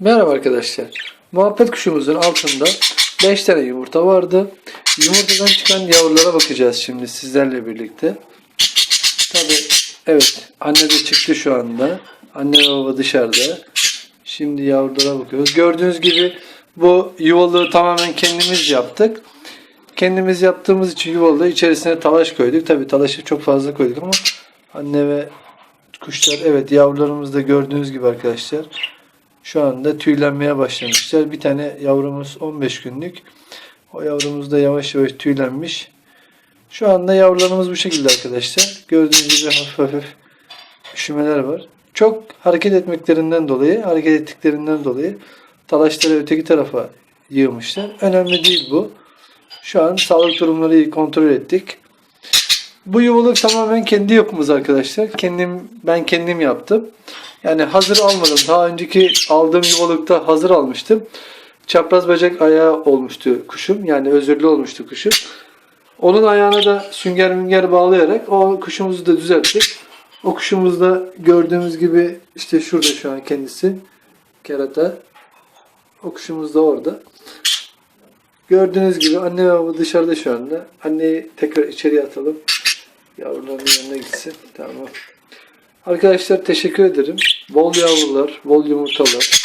Merhaba arkadaşlar. Muhabbet kuşumuzun altında 5 tane yumurta vardı. Yumurtadan çıkan yavrulara bakacağız şimdi sizlerle birlikte. Tabi evet anne de çıktı şu anda. Anne ve baba dışarıda. Şimdi yavrulara bakıyoruz. Gördüğünüz gibi bu yuvalığı tamamen kendimiz yaptık. Kendimiz yaptığımız için yuvalığı içerisine talaş koyduk. Tabi talaşı çok fazla koyduk ama anne ve kuşlar evet yavrularımız da gördüğünüz gibi arkadaşlar. Şu anda tüylenmeye başlamışlar. Bir tane yavrumuz 15 günlük. O yavrumuz da yavaş yavaş tüylenmiş. Şu anda yavrularımız bu şekilde arkadaşlar. Gördüğünüz gibi hafif hafif üşümeler var. Çok hareket etmeklerinden dolayı, hareket ettiklerinden dolayı talaşları öteki tarafa yığmışlar. Önemli değil bu. Şu an sağlık durumları kontrol ettik. Bu yuvalık tamamen kendi yapımız arkadaşlar. Kendim ben kendim yaptım. Yani hazır almadım. Daha önceki aldığım yuvalıkta hazır almıştım. Çapraz bacak ayağı olmuştu kuşum. Yani özürlü olmuştu kuşum. Onun ayağına da sünger münger bağlayarak o kuşumuzu da düzelttik. O kuşumuz da gördüğümüz gibi işte şurada şu an kendisi. Kerata. O kuşumuz da orada. Gördüğünüz gibi anne ve baba dışarıda şu anda. Anneyi tekrar içeriye atalım. Yavruların yanına gitsin. Tamam. Arkadaşlar teşekkür ederim. Bol yavrular, bol yumurtalar.